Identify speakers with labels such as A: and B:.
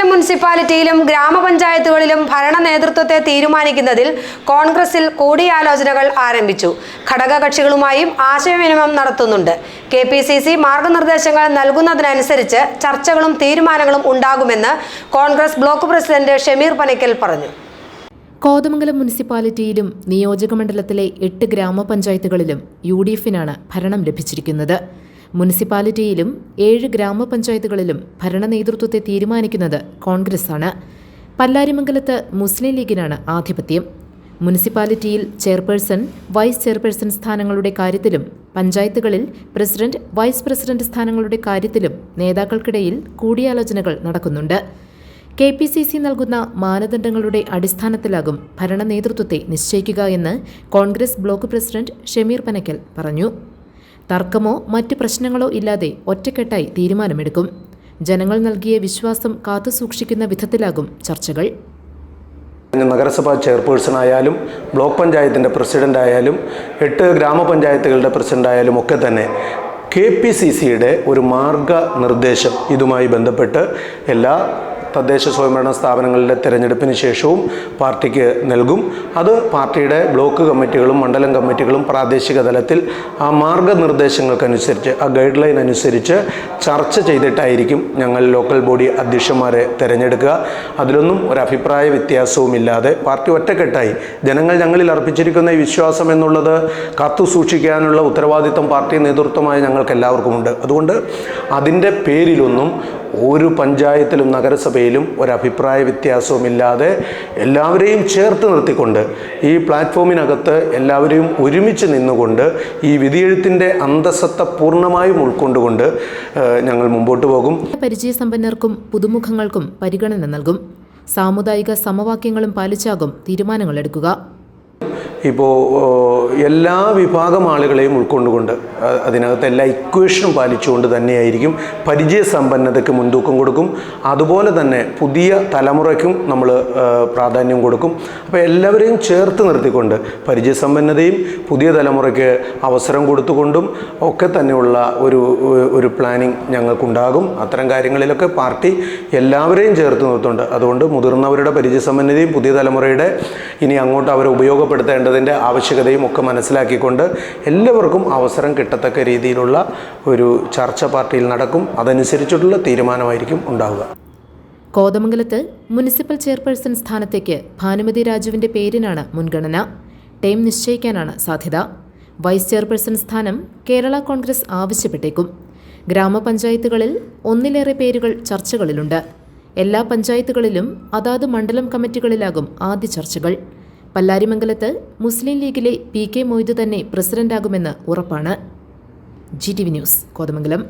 A: കോതമംഗലം മുനിസിപ്പാലിറ്റിയിലും ഗ്രാമപഞ്ചായത്തുകളിലും ഭരണ നേതൃത്വത്തെ തീരുമാനിക്കുന്നതിൽ കോൺഗ്രസിൽ കൂടിയാലോചനകൾ ആരംഭിച്ചു. ഘടകകക്ഷികളുമായും ആശയവിനിമയം നടത്തുന്നുണ്ട്. കെ പി സി സി മാർഗനിർദ്ദേശങ്ങൾ നൽകുന്നതിനനുസരിച്ച് ചർച്ചകളും തീരുമാനങ്ങളും ഉണ്ടാകുമെന്ന് കോൺഗ്രസ് ബ്ലോക്ക് പ്രസിഡന്റ് ഷമീർ പനക്കൽ പറഞ്ഞു.
B: കോതമംഗലം മുനിസിപ്പാലിറ്റിയിലും നിയോജകമണ്ഡലത്തിലെ എട്ട് ഗ്രാമപഞ്ചായത്തുകളിലും യു ഡി എഫിനാണ് ഭരണം ലഭിച്ചിരിക്കുന്നത്. മുനിസിപ്പാലിറ്റിയിലും ഏഴ് ഗ്രാമപഞ്ചായത്തുകളിലും ഭരണ നേതൃത്വത്തെ തീരുമാനിക്കുന്നത് കോൺഗ്രസാണ് പല്ലാരിമംഗലത്ത് മുസ്ലിം ലീഗിനാണ് ആധിപത്യം. മുനിസിപ്പാലിറ്റിയിൽ ചെയർപേഴ്സൺ വൈസ് ചെയർപേഴ്സൺ സ്ഥാനങ്ങളുടെ കാര്യത്തിലും പഞ്ചായത്തുകളിൽ പ്രസിഡന്റ് വൈസ് പ്രസിഡന്റ് സ്ഥാനങ്ങളുടെ കാര്യത്തിലും നേതാക്കൾക്കിടയിൽ കൂടിയാലോചനകൾ നടക്കുന്നുണ്ട്. കെ പി സി സി നൽകുന്ന മാനദണ്ഡങ്ങളുടെ അടിസ്ഥാനത്തിലാകും ഭരണ നേതൃത്വത്തെ നിശ്ചയിക്കുക എന്ന് കോൺഗ്രസ് ബ്ലോക്ക് പ്രസിഡന്റ് ഷമീർ പനക്കൽ പറഞ്ഞു. തർക്കമോ മറ്റ് പ്രശ്നങ്ങളോ ഇല്ലാതെ ഒറ്റക്കെട്ടായി തീരുമാനമെടുക്കും. ജനങ്ങൾ നൽകിയ വിശ്വാസം കാത്തുസൂക്ഷിക്കുന്ന വിധത്തിലാകും ചർച്ചകൾ.
C: നഗരസഭാ ചെയർപേഴ്സൺ ആയാലും ബ്ലോക്ക് പഞ്ചായത്തിന്റെ പ്രസിഡന്റ് ആയാലും എട്ട് ഗ്രാമപഞ്ചായത്തുകളുടെ പ്രസിഡന്റ് ആയാലും ഒക്കെ തന്നെ കെ പി സി സിയുടെ ഒരു മാർഗനിർദ്ദേശം ഇതുമായി ബന്ധപ്പെട്ട് എല്ലാ തദ്ദേശ സ്വയംഭരണ സ്ഥാപനങ്ങളിലെ തിരഞ്ഞെടുപ്പിന് ശേഷവും പാർട്ടിക്ക് നൽകും. അത് പാർട്ടിയുടെ ബ്ലോക്ക് കമ്മിറ്റികളും മണ്ഡലം കമ്മിറ്റികളും പ്രാദേശിക തലത്തിൽ ആ മാർഗനിർദ്ദേശങ്ങൾക്കനുസരിച്ച് ആ ഗൈഡ് ലൈൻ അനുസരിച്ച് ചർച്ച ചെയ്തിട്ടായിരിക്കും ഞങ്ങൾ ലോക്കൽ ബോഡി അധ്യക്ഷന്മാരെ തിരഞ്ഞെടുക്കുക. അതിലൊന്നും ഒരു അഭിപ്രായ വ്യത്യാസവുമില്ലാതെ പാർട്ടി ഒറ്റക്കെട്ടായി. ജനങ്ങൾ ഞങ്ങളിൽ അർപ്പിച്ചിരിക്കുന്ന ഈ വിശ്വാസം എന്നുള്ളത് കാത്തു സൂക്ഷിക്കാനുള്ള ഉത്തരവാദിത്തം പാർട്ടി നേതൃത്വമായി ഞങ്ങൾക്ക് എല്ലാവർക്കുമുണ്ട് അതുകൊണ്ട് അതിന്റെ പേരിലൊന്നും ഒരു പഞ്ചായത്തിലും നഗരസഭയിലും ഒരഭിപ്രായ വ്യത്യാസവുമില്ലാതെ എല്ലാവരെയും ചേർത്ത് നിർത്തിക്കൊണ്ട് ഈ പ്ലാറ്റ്ഫോമിനകത്ത് എല്ലാവരെയും ഒരുമിച്ച് നിന്നുകൊണ്ട് ഈ വിധിയെഴുത്തിന്റെ അന്തസത്ത പൂർണമായും ഉൾക്കൊണ്ടുകൊണ്ട് ഞങ്ങൾ മുമ്പോട്ട് പോകും.
B: പരിചയസമ്പന്നർക്കും പുതുമുഖങ്ങൾക്കും പരിഗണന നൽകും. സാമുദായിക സമവാക്യങ്ങളും പാലിച്ചാകും തീരുമാനങ്ങളെടുക്കുക.
C: ഇപ്പോൾ എല്ലാ വിഭാഗം ആളുകളെയും ഉൾക്കൊണ്ടുകൊണ്ട് അതിനകത്ത് എല്ലാ ഇക്വേഷനും പാലിച്ചുകൊണ്ട് തന്നെയായിരിക്കും പരിചയസമ്പന്നതയ്ക്ക് മുൻതൂക്കം കൊടുക്കും. അതുപോലെ തന്നെ പുതിയ തലമുറയ്ക്കും നമ്മൾ പ്രാധാന്യം കൊടുക്കും. അപ്പോൾ എല്ലാവരെയും ചേർത്ത് നിർത്തിക്കൊണ്ട് പരിചയസമ്പന്നതയും പുതിയ തലമുറയ്ക്ക് അവസരം കൊടുത്തുകൊണ്ടും ഒക്കെ തന്നെയുള്ള ഒരു ഒരു പ്ലാനിങ് ഞങ്ങൾക്കുണ്ടാകും. അത്തരം കാര്യങ്ങളിലൊക്കെ പാർട്ടി എല്ലാവരെയും ചേർത്ത് നിർത്തുന്നുണ്ട്. അതുകൊണ്ട് മുതിർന്നവരുടെ പരിചയസമ്പന്നതയും പുതിയ തലമുറയുടെ ഇനി അങ്ങോട്ട് അവരെ ഉപയോഗപ്പെടുത്തേണ്ടതിന്റെ ആവശ്യകതയും ഒക്കെ മനസ്സിലാക്കിക്കൊണ്ട് എല്ലാവർക്കും അവസരം കിട്ടത്തക്ക രീതിയിലുള്ള ഒരു ചർച്ച പാർട്ടിയിൽ നടക്കും. അതനുസരിച്ചിട്ടുള്ള തീരുമാനമായിരിക്കും ഉണ്ടാവുക.
B: കോതമംഗലത്ത് മുനിസിപ്പൽ ചെയർപേഴ്സൺ സ്ഥാനത്തേക്ക് ഭാനുമതി രാജുവിന്റെ പേരിനാണ് മുൻഗണന. ടൈം നിശ്ചയിക്കാനാണ് സാധ്യത. വൈസ് ചെയർപേഴ്സൺ സ്ഥാനം കേരള കോൺഗ്രസ് ആവശ്യപ്പെട്ടേക്കും. ഗ്രാമപഞ്ചായത്തുകളിൽ ഒന്നിലേറെ പേരുകൾ ചർച്ചകളിലുണ്ട്. എല്ലാ പഞ്ചായത്തുകളിലും അതാത് മണ്ഡലം കമ്മിറ്റികളിലാകും ആദ്യ ചർച്ചകൾ. പല്ലാരിമംഗലത്ത് മുസ്ലിം ലീഗിലെ പി കെ മൊയ്തു തന്നെ പ്രസിഡന്റാകുമെന്ന് ഉറപ്പാണ്. G T V news Kothamangalam.